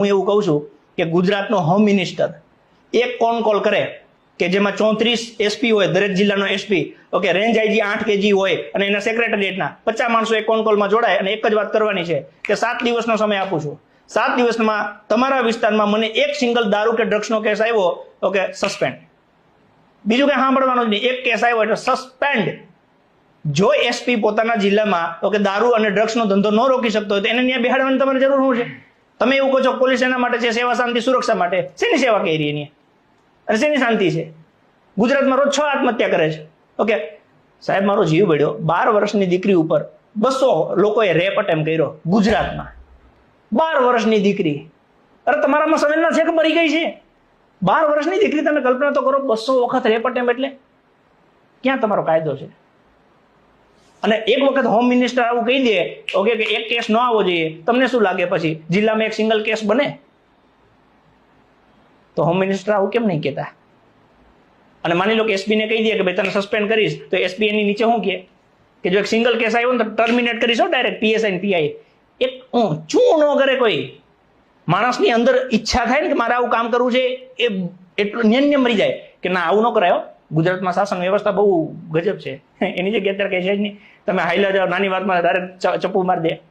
હું એવું કહું છું કે ગુજરાતનો હોમ મિનિસ્ટર એક કોન કોલ કરે કે જેમાં ચોત્રીસ એસપી હોય, દરેક જિલ્લાનો એસપી ઓકે રેન્જ આઈજી આઠ કેજી હોય અને એના સેક્રેટરીએટના પચાસ માણસો એક કોન કોલમાં જોડાય અને એક જ વાત કરવાની છે કે સાત દિવસનો સમય આપું છું. સાત દિવસમાં તમારા વિસ્તારમાં મને એક સિંગલ દારૂ કે ડ્રગ્સનો કેસ આવ્યો, ઓકે સસ્પેન્ડ બીજું કંઈ સાંભળવાનું જ નહીં. એક કેસ આવ્યો એટલે સસ્પેન્ડ જો એસપી પોતાના જિલ્લામાં, ઓકે, દારૂ અને ડ્રગ્સનો ધંધો ન રોકી શકતો હોય તો એને ત્યાં બેહાડવાની તમારે જરૂર શું છે? તમે એવું કહો છો, પોલીસ એના માટે છે, સેવા શાંતિ, સુરક્ષા માટે? શેની સેવા કરી એની? અને શેની શાંતિ છે? ગુજરાતમાં રોજ છ આત્મહત્યા કરે છે. ઓકે? સાહેબ, મારો જીવ બળ્યો. બાર વર્ષની દીકરી ઉપર બસો લોકોએ રેપ અટેમ્પ કર્યો ગુજરાતમાં. બાર વર્ષની દીકરી. અરે તમારામાં સંવેદના છે કે મરી ગઈ છે? બાર વર્ષની દીકરી તમે કલ્પના તો કરો, બસો વખત રેપ અટેમ્પ એટલે? ક્યાં તમારો કાયદો છે? અને એક વખત હોમ મિનિસ્ટર આવું કહી દે ઓકે કે એક કેસ ન આવવો જોઈએ, તમને શું લાગે પછી? જિલ્લામાં એક સિંગલ કેસ બને? તો હોમ મિનિસ્ટર આવું કેમ નહીં કહેતા? અને માની લો કે એસપીને કહી દે કે, ભાઈ, તને સસ્પેન્ડ કરીશ. તો એસપી એની નીચે શું કહે? કે જો એક સિંગલ કેસ આવ્યો ને તો ટર્મિનેટ કરીશ ડાયરેક્ટ પીએસઆઈ ને પીઆઈ એક ઊંચું ન કરે કોઈ. માણસની અંદર ઈચ્છા થાય ને કે મારે આવું કામ કરવું છે, એ એટલું ન્યન્ય મરી જાય કે, ના, આવું ન કરાયો ગુજરાતમાં શાસન વ્યવસ્થા બહુ ગજબ છે. એની જગ્યાએ અત્યારે કહે છે જ નહીં. તમે હાઈલા જાઓ, નાની વાતમાં ડાયરેક્ટ ચપ્પુ મારી દે.